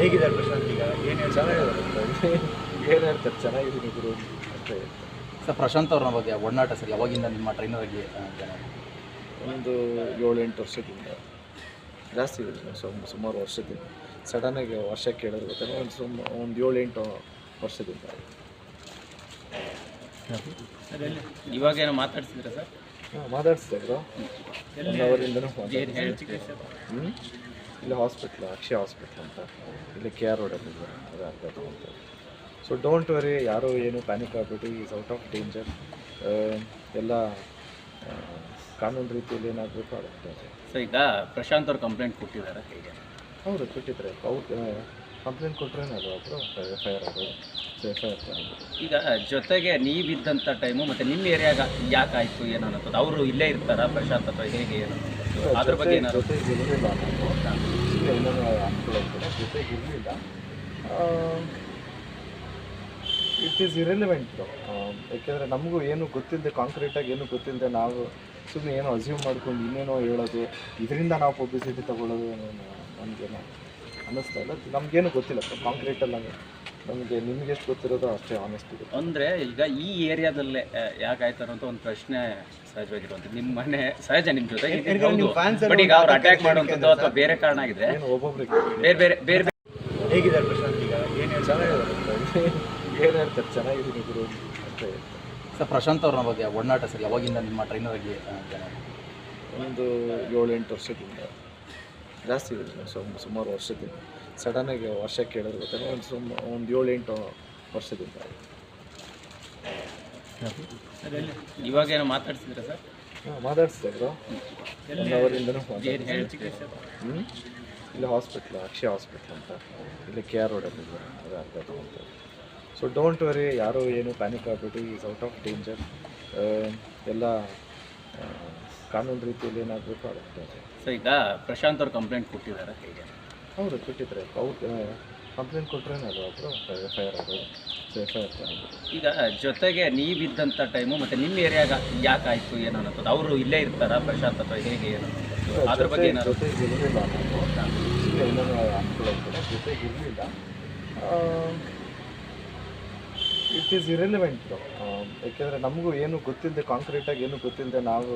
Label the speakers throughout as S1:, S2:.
S1: ಹೇಗಿದ್ದಾರೆ ಪ್ರಶಾಂತ್ ಈಗ? ಏನು
S2: ಚೆನ್ನಾಗಿದ್ದಾರೆ. ಏನು ಹೇಳ್ತಾರೆ? ಚೆನ್ನಾಗಿದ್ದೀನಿ ಗುರು ಅಷ್ಟೇ
S3: ಸರ್ ಪ್ರಶಾಂತ್ ಅವ್ರನ್ನ ಬಗ್ಗೆ ಒಡನಾಟ ಸರ್ ಯಾವಾಗಿಂದ ನಿಮ್ಮ ಟ್ರೈನರ್ ಆಗಿ?
S2: ಒಂದು ಏಳೆಂಟು ವರ್ಷದಿಂದ ಜಾಸ್ತಿ ಸುಮಾರು ವರ್ಷದಿಂದ. ಸಡನ್ನಾಗಿ ವರ್ಷ ಕೇಳೋದು ಗೊತ್ತಿಲ್ಲ ಒಂದು ಸುಮ್ ಒಂದು ಏಳೆಂಟು ವರ್ಷದಿಂದ.
S4: ಇವಾಗ ಏನೋ ಮಾತಾಡ್ತಿದ್ದೀರಾ ಸರ್?
S2: ಹಾಂ ಮಾತಾಡಿಸ್ತಾ ಇದ್ರು. ಒಂದು ಇಲ್ಲಿ ಹಾಸ್ಪಿಟ್ಲ್ ಅಕ್ಷಯ ಹಾಸ್ಪಿಟ್ಲ್ ಅಂತ. ಇಲ್ಲಿ ಕೆ ಆರ್ ರೋಡಲ್ಲಿ ಅದು ಅಂತ ಸೊ ಡೋಂಟ್ ವರಿ ಯಾರೂ ಏನು ಪ್ಯಾನಿಕ್ ಆಗ್ಬಿಟ್ಟು ಈಸ್ ಔಟ್ ಆಫ್ ಡೇಂಜರ್ ಎಲ್ಲ ಕಾನೂನು ರೀತಿಯಲ್ಲಿ ಏನಾಗಬೇಕು ಆಗುತ್ತೆ
S4: ಸೊ ಈಗ ಪ್ರಶಾಂತ್ ಅವ್ರು ಕಂಪ್ಲೇಂಟ್ ಕೊಟ್ಟಿದ್ದಾರೆ. ಹೇಗೆ
S2: ಹೌದು ಕೊಟ್ಟಿದ್ದಾರೆ. ಅವ್ರು ಕಂಪ್ಲೇಂಟ್ ಕೊಟ್ಟರೆ ಅದು ಅವರು ಎಫ್ ಐ ಆರ್ ಆಗೋದು ಸೊ ಎಫ್ ಐ ಆರ್
S4: ಈಗ ಜೊತೆಗೆ ನೀವಿದ್ದಂಥ ಟೈಮು ಮತ್ತು ನಿಮ್ಮ ಏರಿಯಾಗ ಯಾಕೆ ಆಯಿತು ಏನೋ ಅನ್ನೋದು ಅವರು ಇಲ್ಲೇ ಇರ್ತಾರಾ ಪ್ರಶಾಂತ್ ಅಥವಾ ಹೇಗೆ ಏನು? ಅದ್ರ ಬಗ್ಗೆ ಏನಾದ್ರು
S2: ಇಟ್ ಈಸ್ ಇರೆಲಿವೆಂಟ್ ಯಾಕೆಂದರೆ ನಮಗೂ ಏನು ಗೊತ್ತಿಲ್ಲದೆ ಕಾಂಕ್ರೀಟಾಗಿ ಏನು ಗೊತ್ತಿಲ್ಲದೆ ನಾವು ಸುಮ್ಮನೆ ಏನೋ ಅಸ್ಯೂಮ್ ಮಾಡ್ಕೊಂಡು ಇನ್ನೇನೋ ಹೇಳೋದು ಇದರಿಂದ ನಾವು ಪಬ್ಲಿಸಿಟಿ ತೊಗೊಳ್ಳೋದು ನಮಗೇನು ಅನ್ನಿಸ್ತಾ ಇಲ್ಲ ನಮಗೇನು ಗೊತ್ತಿಲ್ಲ ಕಾಂಕ್ರೀಟಲ್ಲಿ ನಮಗೆ ನಮಗೆ ನಿಮ್ಗೆ ಎಷ್ಟು ಗೊತ್ತಿರೋದು ಅಷ್ಟೇ ಆನೆಸ್ಟ್ ಇದೆ
S4: ಅಂದರೆ ಈಗ ಈ ಏರಿಯಾದಲ್ಲೇ ಯಾಕೆ ಅಂತ ಒಂದು ಪ್ರಶ್ನೆ ಸಹಜವಾಗಿರುವಂಥದ್ದು. ನಿಮ್ಮ ಮನೆ ಸಹಜ ನಿಮ್ಮ
S1: ಎಲ್ಲ
S4: ಬಟ್ ಈಗ ಅವ್ರು ಅಟ್ಯಾಕ್ ಮಾಡುವಂಥದ್ದು ಅಥವಾ ಬೇರೆ ಕಾರಣ
S2: ಆಗಿದೆ ಒಬ್ಬೊಬ್ರಿಗೆ
S4: ಬೇರೆ ಬೇರೆ ಬೇರೆ.
S1: ಹೇಗಿದ್ದಾರೆ ಪ್ರಶಾಂತ್ ಈಗ? ಏನು
S2: ಚೆನ್ನಾಗಿದ್ದಾರೆ. ಏನು ಹೇಳ್ತಾರೆ? ಚೆನ್ನಾಗಿದ್ದೀನಿ ಗುರು ಅಂತ ಹೇಳ್ತಾರೆ.
S3: ಸರ್ ಪ್ರಶಾಂತ್ ಅವ್ರ ಬಗ್ಗೆ ಒಡನಾಟ ಸರ್ ಯಾವಾಗಿಂದ ನಿಮ್ಮ ಟ್ರೈನರ್ ಆಗಿ ಒಂದು ಏಳು
S2: ಒಂದು ಏಳೆಂಟು ವರ್ಷದಿಂದ ಜಾಸ್ತಿ ಇದೆ ಸುಮ್ ಸುಮಾರು ವರ್ಷದಿಂದ. ಸಡನ್ನಾಗಿ ವರ್ಷ ಕೇಳಿದ್ರು ಗೊತ್ತಿಲ್ಲ ಒಂದು ಸುಮ್ ಒಂದು ಎಂಟು ವರ್ಷದಿಂದ.
S4: ಇವಾಗ ಏನೋ ಮಾತಾಡ್ಸಿದ್ರೆ ಸರ್?
S2: ಹಾಂ ಒಂದು ಅವರಿಂದನೂ
S4: ಸರ್
S2: ಇಲ್ಲಿ ಹಾಸ್ಪಿಟ್ಲ್ ಅಕ್ಷಯ ಹಾಸ್ಪಿಟ್ಲ್ ಅಂತ. ಇಲ್ಲಿ ಕೆ ಆರ್ ರೋಡಲ್ಲಿ ಅದು ಅಂತ ಸೊ ಡೋಂಟ್ ವರಿ ಯಾರು ಏನು ಪ್ಯಾನಿಕ್ ಆಗ್ಬಿಟ್ಟು ಈಸ್ ಔಟ್ ಆಫ್ ಡೇಂಜರ್ ಎಲ್ಲ ಕಾನೂನು ರೀತಿಯಲ್ಲಿ ಏನಾಗಬೇಕು ಆಗುತ್ತೆ
S4: ಸೊ ಈಗ ಪ್ರಶಾಂತ್ ಅವ್ರು ಕಂಪ್ಲೇಂಟ್ ಕೊಟ್ಟಿದ್ದಾರೆ. ಹೇಗೆ?
S2: ಹೌದು ಕೊಟ್ಟಿದ್ರೆ. ಅವ್ರು ಕಂಪ್ಲೇಂಟ್ ಕೊಟ್ರೇನೆ ಅದು ಅವರು ಎಫ್ ಐ ಆರ್ ಆಗೋದು ಸೊ ಎಫ್ ಐ ಆರ್
S4: ಈಗ ಜೊತೆಗೆ ನೀವಿದ್ದಂಥ ಟೈಮು ಮತ್ತು ನಿಮ್ಮ ಏರಿಯಾಗ ಯಾಕೆ ಆಯಿತು ಏನು ಅನ್ನೋದು. ಅವರು ಇಲ್ಲೇ ಇರ್ತಾರ? ಪ್ರಶಾಂತ್ ಅಥವಾ ಹೇಗೆ ಏನು? ಅದ್ರ ಬಗ್ಗೆ ಏನಾದ್ರು?
S2: ಜೊತೆಗೆ ಇರಲಿಲ್ಲ ಅನುಕೂಲ ಜೊತೆಗೆ ಇರಲಿಲ್ಲ. ಇಟ್ ಈಸ್ ಇರೆಲಿವೆಂಟ್ ಯಾಕೆಂದರೆ ನಮಗೂ ಏನು ಗೊತ್ತಿಲ್ಲದೆ ಕಾಂಕ್ರೀಟಾಗಿ ಏನು ಗೊತ್ತಿಲ್ಲದೆ ನಾವು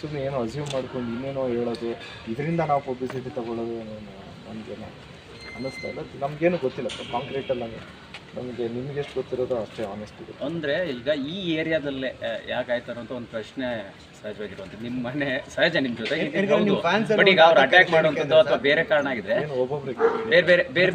S2: ಸುಮ್ಮನೆ ಏನೋ ಅಸ್ಯೂಮ್ ಮಾಡ್ಕೊಂಡು ಇನ್ನೇನೋ ಹೇಳೋದು ಇದರಿಂದ ನಾವು ಪಬ್ಲಿಸಿಟಿ ತೊಗೊಳ್ಳೋದು ನಮಗೇನು ಅನ್ನಿಸ್ತಾ ಇಲ್ಲ. ನಮಗೇನು ಗೊತ್ತಿಲ್ಲ ಕಾಂಕ್ರೀಟಲ್ಲಿ ನಮಗೆ ನಮಗೆ ನಿಮ್ಗೆ ಎಷ್ಟು ಗೊತ್ತಿರೋದು ಅಷ್ಟೇ ಆನೆಸ್ಟ್ ಇದೆ.
S4: ಅಂದರೆ ಈಗ ಈ ಏರಿಯಾದಲ್ಲೇ ಯಾಕೆ ಆಯ್ತು ಅನ್ನೋದು ಒಂದು ಪ್ರಶ್ನೆ ಸಹಜವಾಗಿರುವಂಥದ್ದು. ನಿಮ್ಮ ಮನೆ ಸಹಜ ನಿಮ್ಮ
S1: ಜೊತೆ.
S4: ಬಟ್ ಈಗ ಅವ್ರು ಅಟ್ಯಾಕ್ ಮಾಡುವಂಥದ್ದು ಅಥವಾ ಬೇರೆ ಕಾರಣ
S2: ಆಗಿದೆ.
S4: ಬೇರೆ ಬೇರೆ ಬೇರೆ